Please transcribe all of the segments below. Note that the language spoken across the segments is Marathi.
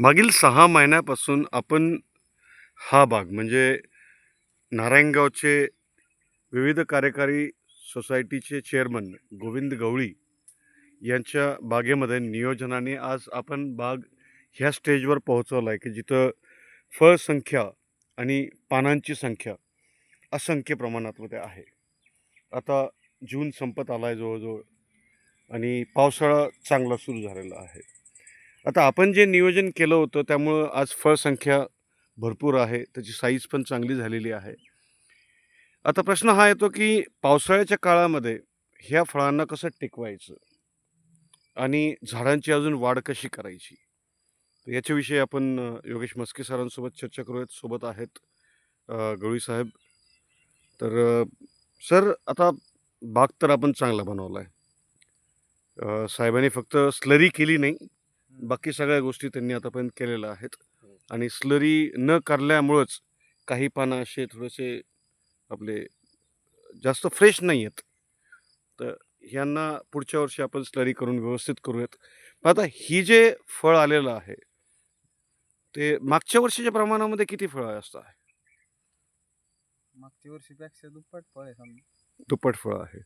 मागील सहा महिन्यापासून आपण हा भाग म्हणजे नारायणगावचे विविध कार्यकारी सोसायटीचे चेअरमन गोविंद गवळी यांच्या बागेमध्ये नियोजनाने आज आपण बाग ह्या स्टेजवर पोहोचवला आहे की जिथं फळसंख्या आणि पानांची संख्या असंख्य प्रमाणात आहे. आता जून संपत आला आहे जवळजवळ आणि पावसाळा चांगला सुरू झालेला आहे. आता आपण जे नियोजन केलं होतं त्यामुळं आज फळसंख्या भरपूर आहे. त्याची साईज पण चांगली झालेली आहे. आता प्रश्न हा येतो की पावसाळ्याच्या काळामध्ये ह्या फळांना कसं टिकवायचं? आणि झाडांची अजून वाढ कशी करायची? तर याच्याविषयी आपण योगेश मस्के सरांसोबत चर्चा करूयात. सोबत आहेत अ, गवळी साहेब. तर सर आता बाग तर आपण चांगला बनवला आहे साहेबांनी फक्त स्लरी केली नाही. बाकी सगळ्या गोष्टी त्यांनी आतापर्यंत केलेल्या आहेत. आणि स्लरी न करल्यामुळंच काही पानं असे थोडेसे आपले जास्त फ्रेश नाही आहेत. तर ह्यांना पुढच्या वर्षी आपण स्लरी करून व्यवस्थित करूयात. पण आता ही जे फळ आलेलं आहे ते मागच्या वर्षीच्या प्रमाणामध्ये किती फळं असतात मागच्या वर्षीपेक्षा दुप्पट फळ आहे समजा. दुप्पट फळं आहे.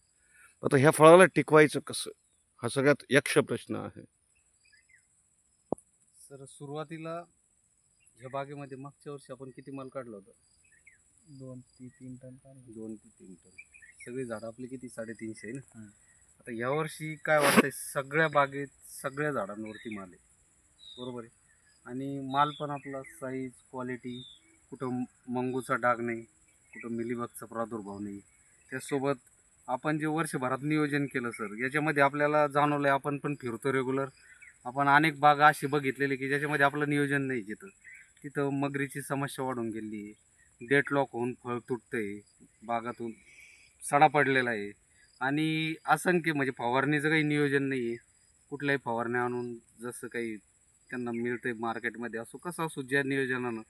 आता ह्या फळाला टिकवायचं कसं? हा सगळ्यात यक्ष प्रश्न आहे. सर सुरुवातीला ह्या बागेमध्ये मागच्या वर्षी आपण किती माल काढला होता? दोन ते तीन टन दोन ते तीन टन. सगळी झाडं आपली किती? साडेतीनशे आहे ना? आता यावर्षी काय वाटतंय? सगळ्या बागेत सगळ्या झाडांवरती माल आहे. बरोबर आहे? आणि माल पण आपला साईज क्वालिटी कुठं मंगूचा डाग नाही कुठं मिलीबगचा प्रादुर्भाव नाही. त्याचसोबत आपण जे वर्षभरात नियोजन केलं सर याच्यामध्ये आपल्याला जाणवलं आहे आपण पण फिरतो रेग्युलर आपण अनेक बागा अशी बघितलेली की ज्याच्यामध्ये आपलं नियोजन नाही तिथं तिथं मगरीची समस्या वाढून गेली आहे. डेट लॉक होऊन फळ तुटतं आहे बागातून सडा पडलेला आहे. आणि असंख्य म्हणजे फवारणीचं काही नियोजन नाही आहे. कुठल्याही फवारण्या आणून जसं काही त्यांना मिळतं आहे मार्केटमध्ये असो कसं असो ज्या नियोजनानं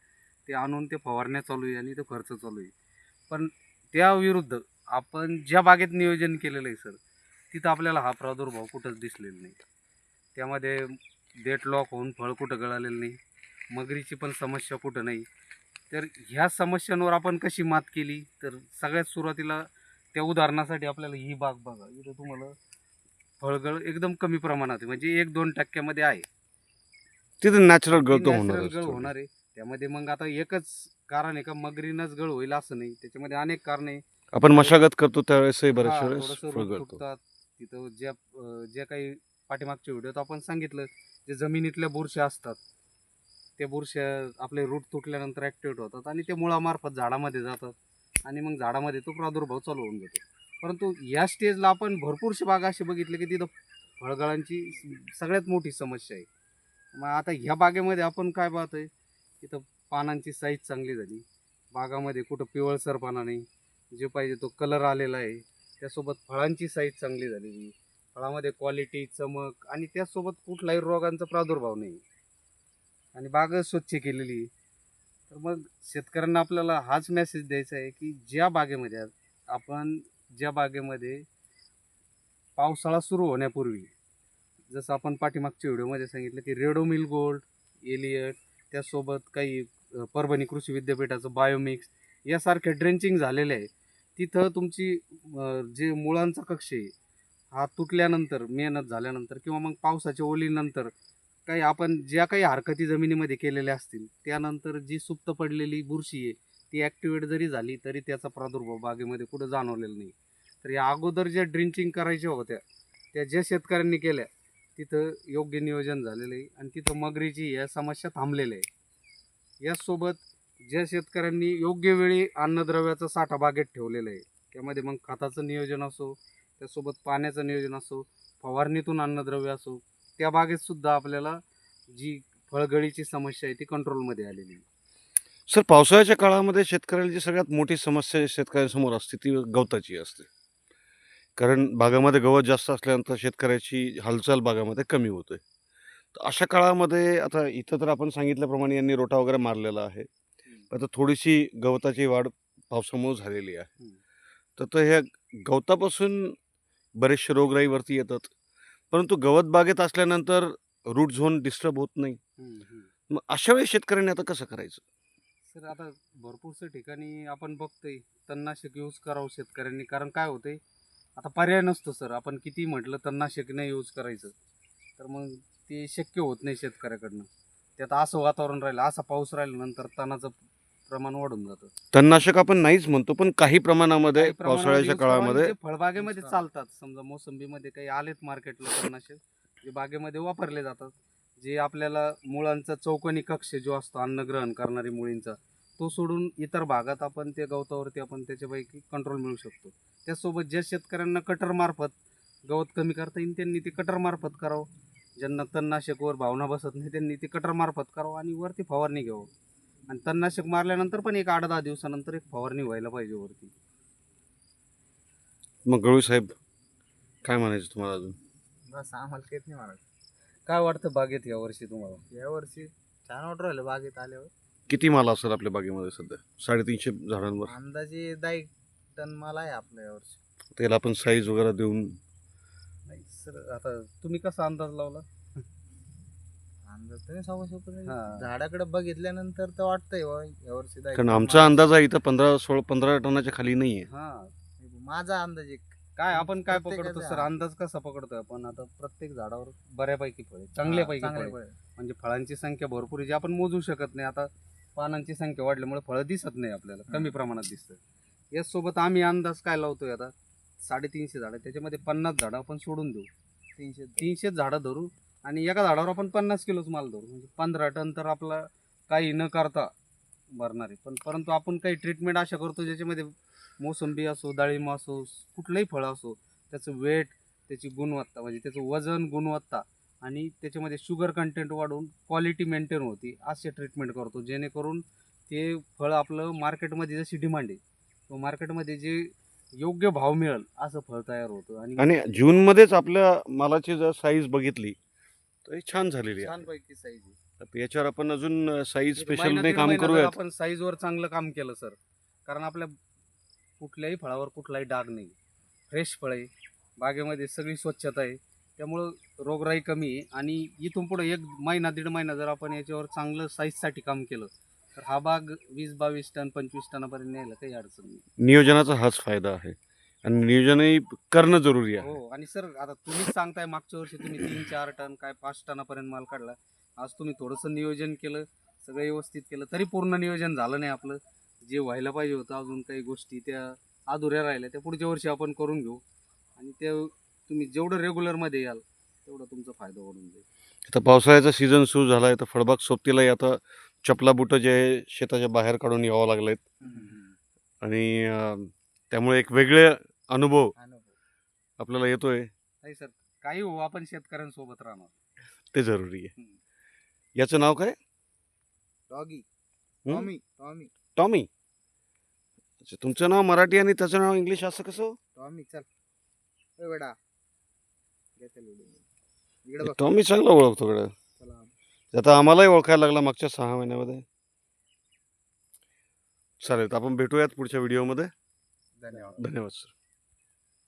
ते आणून ते फवारण्या चालू आहे आणि तो खर्च चालू आहे. पण त्याविरुद्ध आपण ज्या बागेत नियोजन केलेलं आहे सर तिथं आपल्याला हा प्रादुर्भाव कुठंच दिसलेला नाही. त्यामध्ये डेट लॉक होऊन फळ कुठं गळालेलं नाही मगरीची पण समस्या कुठं नाही. तर ह्या समस्यांवर आपण कशी मात केली? तर सगळ्यात सुरुवातीला त्या उदाहरणासाठी आपल्याला ही बाग बघा. इथं तुम्हाला फळगळ एकदम कमी प्रमाणात आहे. म्हणजे एक दोन टक्क्यामध्ये आहे. तिथं नॅचरल गळतो Natural होणार गळ होणार आहे. त्यामध्ये मग आता एकच कारण आहे का? मगरीनच गळ होईल असं नाही. त्याच्यामध्ये अनेक कारणे आहे. आपण मशागत करतो त्यावेळेसही बऱ्याचशा वेळेस थोडंसं फळ रूट गळतो. तुटतात. तिथं ज्या ज्या काही पाठीमागच्या व्हिडिओत आपण सांगितलं जे जमिनीतल्या बुरश्या असतात. त्या बुरश्या आपले रूट तुटल्यानंतर ॲक्टिवेट होतात आणि ते मुळामार्फत झाडामध्ये जातात आणि मग झाडामध्ये तो प्रादुर्भाव चालू होऊन जातो. परंतु या स्टेजला आपण भरपूरशी बागा अशी बघितले की तिथं फळगळांची सगळ्यात मोठी समस्या आहे. मग आता ह्या बागेमध्ये आपण काय पाहतो आहे तिथं पानांची साईज चांगली झाली. बागामध्ये कुठं पिवळसर पाना नाही. जे पाहिजे तो कलर आलेला आहे. त्यासोबत फळांची साईज चांगली झालेली फळामध्ये क्वालिटी चमक आणि त्यासोबत कुठलाही रोगांचा प्रादुर्भाव नाही. आणि बाग स्वच्छ केलेली. तर मग शेतकऱ्यांना आपल्याला हाच मेसेज द्यायचा आहे की ज्या बागेमध्ये आपण ज्या बागेमध्ये पावसाळा सुरू होण्यापूर्वी जसं आपण पाठीमागच्या व्हिडिओमध्ये सांगितलं की रेडो मिल गोल्ड एलियट त्यासोबत काही परभणी कृषी विद्यापीठाचं बायोमिक्स यासारखे ड्रेंचिंग झालेले आहे तिथं तुमची जे मुळांचा कक्ष आहे हा तुटल्यानंतर मेहनत झाल्यानंतर किंवा मग पावसाच्या ओलीनंतर काही आपण ज्या काही हरकती जमिनीमध्ये केलेल्या असतील त्यानंतर जी सुप्त पडलेली बुरशी आहे ती ॲक्टिवेट जरी झाली तरी त्याचा प्रादुर्भाव बागेमध्ये कुठं जाणवलेला नाही. तर या अगोदर ज्या ड्रिंचिंग करायच्या होत्या त्या ज्या शेतकऱ्यांनी केल्या तिथं योग्य नियोजन झालेलं आहे आणि तिथं मगरीची या समस्या थांबलेल्या आहे याचसोबत ज्या शेतकऱ्यांनी योग्य वेळी अन्नद्रव्याचा साठा बागेत ठेवलेला आहे त्यामध्ये मग खताचं नियोजन असो त्यासोबत पाण्याचं नियोजन असो फवारणीतून अन्नद्रव्य असो त्या बागेत सुद्धा आपल्याला जी फळगळीची समस्या आहे ती कंट्रोलमध्ये आलेली आहे. सर पावसाळ्याच्या काळामध्ये शेतकऱ्याला जी सगळ्यात मोठी समस्या शेतकऱ्यांसमोर असते ती गवताची असते. कारण बागामध्ये गवत जास्त असल्यानंतर शेतकऱ्याची हालचाल बागामध्ये कमी होते तर अशा काळामध्ये आता इथं तर आपण सांगितल्याप्रमाणे यांनी रोटा वगैरे मारलेला आहे. आता थोडीशी गवताची वाढ पावसामुळे झालेली आहे. तर ह्या गवतापासून बरेचसे रोगराईवरती येतात. परंतु गवत बागेत असल्यानंतर रूट झोन डिस्टर्ब होत नाही. मग अशा वेळी शेतकऱ्यांनी आता कसं करायचं? सर आता भरपूरशा ठिकाणी आपण बघतोय तणनाशक यूज करावं शेतकऱ्यांनी. कारण काय होतंय आता पर्याय नसतो सर. आपण किती म्हटलं तणनाशक नाही यूज करायचं. तर मग ते शक्य होत नाही शेतकऱ्याकडनं. त्यात असं वातावरण राहिलं असा पाऊस राहिल्यानंतर तणाचं प्रमाण वाढून जातं. तणनाशक आपण नाहीच म्हणतो पण काही प्रमाणामध्ये काही पावसाळ्याच्या use करावं आणि काळामध्ये फळबागेमध्ये चालतात समजा मोसंबीमध्ये काही आलेत मार्केटला तणनाशक जे बागेमध्ये वापरले जातात जे आपल्याला मुळांचा चौकोनी कक्ष जो असतो अन्नग्रहण करणारी मुळींचा तो सोडून इतर भागात आपण ते गवतावरती आपण त्याच्यापैकी कंट्रोल मिळू शकतो. त्याचसोबत ज्या शेतकऱ्यांना कटर मार्फत गवत कमी करता येईल त्यांनी ते कटर मार्फत करावं. ज्यांना तणनाशकवर भावना बसत नाही त्यांनी ते कटर मार्फत करावं आणि वरती फवारणी घ्यावं. आणि तणनाशक मारल्यानंतर पण एक आठ दहा दिवसानंतर एक फवारणी व्हायला पाहिजे वरती. मग गवळी साहेब काय म्हणायचं तुम्हाला अजून? बस आम्हाला काहीच नाही म्हणायचं. काय वाटतं बागेत या वर्षी तुम्हाला? या वर्षी छान वाटू राहिलं बागेत आल्यावर. किती माल असेल आपल्या बागेमध्ये सध्या? साडेतीनशे झाडांवर. अंदाजे दहा एक टन माल आहे आपल्या यावर्षी त्याला आपण साईज वगैरे देऊन नाही सर आता तुम्ही कसा अंदाज लावला? तुम्ही सांगू शकतो हा. झाडाकडे बघितल्यानंतर तर वाटतंय बा यावर्षी कारण आमचा. अंदाज आहे इथं पंधरा सोळा पंधरा टनाच्या खाली नाही आहे हा. माझा अंदाज एक. काय आपण काय प्रत्येकाचं पकडतो सर? हा. अंदाज कसा पकडतोय आपण? आता प्रत्येक झाडावर बऱ्यापैकी फळे चांगल्यापैकी चांगले फळे. म्हणजे फळांची संख्या भरपूर आहे. जी आपण मोजू शकत नाही आता पानांची संख्या वाढल्यामुळे फळं दिसत नाही आपल्याला. कमी प्रमाणात दिसतं याचसोबत आम्ही अंदाज काय लावतोय आता? साडेतीनशे झाडं त्याच्यामध्ये पन्नास झाडं आपण सोडून देऊ. तीनशे तीनशेच झाडं धरू. आणि एका झाडावर आपण पन्नास किलोच माल धरू. म्हणजे पंधरा टन तर आपला काही न करता भरणार आहे. पण परंतु आपण काही ट्रीटमेंट अशा करतो ज्याच्यामध्ये मोसंबी असो डाळिंब असो कुठलंही फळ असो त्याचं वेट त्याची गुणवत्ता म्हणजे त्याचं वजन गुणवत्ता आणि त्याच्यामध्ये शुगर कंटेंट वाढवून क्वालिटी मेंटेन होती असे ट्रीटमेंट करतो. जेणेकरून ते फळ आपलं मार्केटमध्ये जशी डिमांड आहे तो मार्केटमध्ये जे योग्य भाव मिळेल असं फळ तयार होतं आणि जूनमध्येच आपल्या मालाची जर साईज बघितली तर ही छान झालेली आहे. छानपैकी साईज आहे. तर याच्यावर आपण अजून साईज एक स्पेशल महिना, नाही दीड काम महिना जर करूयात. आपण साईजवर चांगलं काम केलं सर कारण आपल्या कुठल्याही फळावर कुठलाही डाग नाही. फ्रेश फळ आहे. बागेमध्ये सगळी स्वच्छता आहे. त्यामुळं रोगराई कमी आहे. आणि इथून पुढे एक महिना दीड महिना जर आपण याच्यावर चांगलं साईजसाठी काम केलं तर हा बाग वीस बावीस टन पंचवीस टनापर्यंत न्यायला काही अडचण नाही. नियोजनाचा हाच फायदा आहे. आणि नियोजनही करणं जरुरी आहे. हो आणि सर आता तुम्हीच सांगताय मागच्या वर्षी तुम्ही तीन चार टन काय पाच टनापर्यंत माल काढला. आज तुम्ही थोडंसं नियोजन केलं सगळं व्यवस्थित केलं तरी पूर्ण नियोजन झालं नाही आपलं. जे व्हायला पाहिजे होतं अजून काही गोष्टी त्या अधुऱ्या राहिल्या त्या पुढच्या वर्षी आपण करून घेऊ. आणि ते तुम्ही जेवढं रेग्युलरमध्ये याल तेवढा तुमचा फायदा वाढून जाईल. आता पावसाळ्याचा सीझन सुरू झाला आहे तर फळबाग सोबतीलाही आता चपला बुटं जे आहे शेताच्या बाहेर काढून यावं लागलेत. आणि त्यामुळे एक वेगळे अनुभव. आपल्याला येतोय. नाही सर काही हो आपण शेतकऱ्यांसोबत राहणार. ते जरुरी आहे. हम्म. याचं नाव काय? डॉगी. हम्म? Tommy Tommy. टॉमी. अच्छा तुमचं नाव मराठी आणि त्याचं नाव इंग्लिश असं कसं? टॉमी चल. ए बेटा. घे त्याला उडून. इकडे बघ. टॉमी चांगला ओळखतो कडे चला. आता आम्हालाही ओळखायला लागला मागच्या सहा महिन्यामध्ये. चालेल तर आपण भेटूयात पुढच्या व्हिडिओमध्ये. धन्यवाद. धन्यवाद सर.